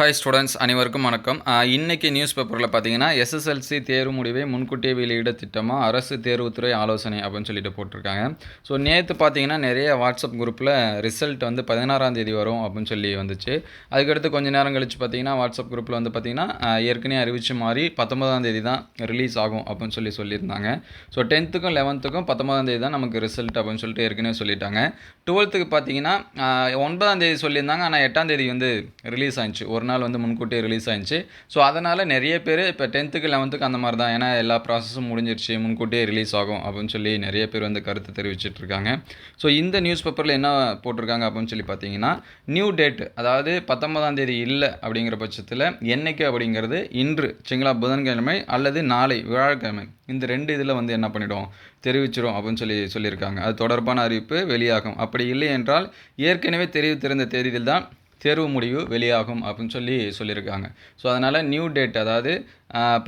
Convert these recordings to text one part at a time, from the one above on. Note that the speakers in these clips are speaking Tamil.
ஹாய் ஸ்டூடெண்ட்ஸ் அனைவருக்கும் வணக்கம். இன்றைக்கி நியூஸ் பேப்பரில் பார்த்தீங்கன்னா எஸ்எஸ்எல்சி தேர்வு முடிவை முன்கூட்டியே வெளியிட திட்டமாக அரசு தேர்வுத்துறை ஆலோசனை அப்படின்னு சொல்லிட்டு போட்டிருக்காங்க. ஸோ நேற்று பார்த்தீங்கன்னா நிறைய வாட்ஸ்அப் குரூப்பில் ரிசல்ட் வந்து பதினாறாம் தேதி வரும் அப்படின்னு சொல்லி வந்துச்சு. அதுக்கடுத்து கொஞ்ச நேரம் கழிச்சு பார்த்தீங்கன்னா வாட்ஸ்அப் குரூப்பில் வந்து பார்த்தீங்கன்னா ஏற்கனவே அறிவிச்ச மாதிரி பத்தொன்பதாம் தேதி தான் ரிலீஸ் ஆகும் அப்படின்னு சொல்லி சொல்லியிருந்தாங்க. ஸோ டென்த்துக்கும் லெவன்த்துக்கும் பத்தொன்பதாம் தேதி தான் நமக்கு ரிசல்ட் அப்படின்னு சொல்லிட்டு ஏற்கனவே சொல்லிட்டாங்க. டுவெல்த்துக்கு பார்த்தீங்கன்னா ஒன்பதாம் தேதி சொல்லியிருந்தாங்க ஆனால் எட்டாம் தேதி வந்து ரிலீஸ் ஆயிடுச்சு. ஒரு நாள் வந்து முன்கூட்டியே ரிலீஸ் ஆயிடுச்சு. ஸோ அதனால் நிறைய பேர் இப்போ டென்த்துக்கு லெவன்த்துக்கு அந்த மாதிரி தான் ஏன்னா எல்லா ப்ராசஸும் முடிஞ்சிருச்சு முன்கூட்டியே ரிலீஸ் ஆகும் அப்படின்னு சொல்லி நிறைய பேர் வந்து கருத்து தெரிவிச்சிட்டு இருக்காங்க. ஸோ இந்த நியூஸ் பேப்பரில் என்ன போட்டிருக்காங்க அப்படின்னு சொல்லி பார்த்தீங்கன்னா நியூ டேட் அதாவது பத்தொன்பதாம் தேதி இல்லை அப்படிங்கிற பட்சத்தில் என்னைக்கு அப்படிங்கிறது இன்று சரிங்களா புதன்கிழமை அல்லது நாளை வியாழக்கிழமை இந்த ரெண்டு இதில் வந்து என்ன பண்ணிடும் தெரிவிச்சிடும் அப்படின்னு சொல்லி சொல்லியிருக்காங்க. அது தொடர்பான அறிவிப்பு வெளியாகும். அப்படி இல்லை என்றால் ஏற்கனவே தெரிவித்திருந்த தேதியில் தான் தேர்வு முடிவு வெளியாகும் அப்படின்னு சொல்லி சொல்லியிருக்காங்க. ஸோ அதனால் நியூ டேட் அதாவது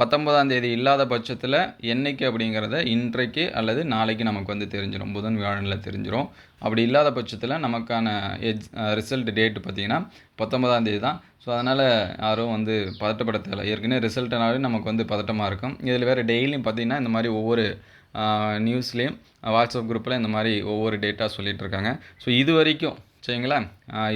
பத்தொன்பதாம் தேதி இல்லாத பட்சத்தில் என்னைக்கு அப்படிங்கிறத இன்றைக்கு அல்லது நாளைக்கு நமக்கு வந்து தெரிஞ்சிடும் புதன் வியாழனில் தெரிஞ்சிடும் அப்படி இல்லாத பட்சத்தில் நமக்கான எஜ் ரிசல்ட் டேட் பார்த்திங்கன்னா பத்தொன்பதாம் தேதி தான். ஸோ அதனால் யாரும் வந்து பதட்டப்பட தேவை ஏற்கனவே ரிசல்ட்னாலே நமக்கு வந்து பதட்டமாக இருக்கும். இதில் வேறு டெய்லியும் பார்த்திங்கன்னா இந்த மாதிரி ஒவ்வொரு நியூஸ்லேயும் வாட்ஸ்அப் குரூப்பில் இந்த மாதிரி ஒவ்வொரு டேட்டாக சொல்லிகிட்டு இருக்காங்க. ஸோ இது வரைக்கும் சரிங்களா?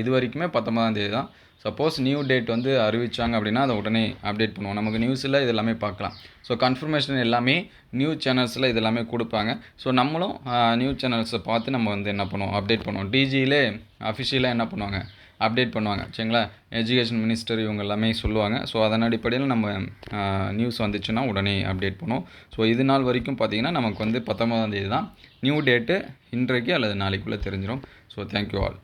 இது வரைக்குமே பத்தொன்பதாம் தேதி தான். சப்போஸ் நியூ டேட் வந்து அறிவிச்சாங்க அப்படின்னா அதை உடனே அப்டேட் பண்ணுவோம். நமக்கு நியூஸில் இது எல்லாமே பார்க்கலாம். ஸோ கன்ஃபர்மேஷன் எல்லாமே நியூஸ் சேனல்ஸில் இது எல்லாமே கொடுப்பாங்க. ஸோ நம்மளும் நியூஸ் சேனல்ஸை பார்த்து நம்ம வந்து என்ன பண்ணுவோம்? அப்டேட் பண்ணுவோம். டிஜியிலே அஃபிஷியலாக என்ன பண்ணுவாங்க? அப்டேட் பண்ணுவாங்க. சரிங்களா? எஜுகேஷன் மினிஸ்டர் இவங்க எல்லாமே சொல்லுவாங்க. ஸோ அதன் அடிப்படையில் நம்ம நியூஸ் வந்துச்சுன்னா உடனே அப்டேட் பண்ணுவோம். ஸோ இது நாள் வரைக்கும் பார்த்தீங்கன்னா நமக்கு வந்து பத்தொன்பதாம் தேதி தான். நியூ டேட்டு இன்றைக்கு அல்லது நாளைக்குள்ளே தெரிஞ்சிடும் ஸோ தேங்க்யூ ஆல்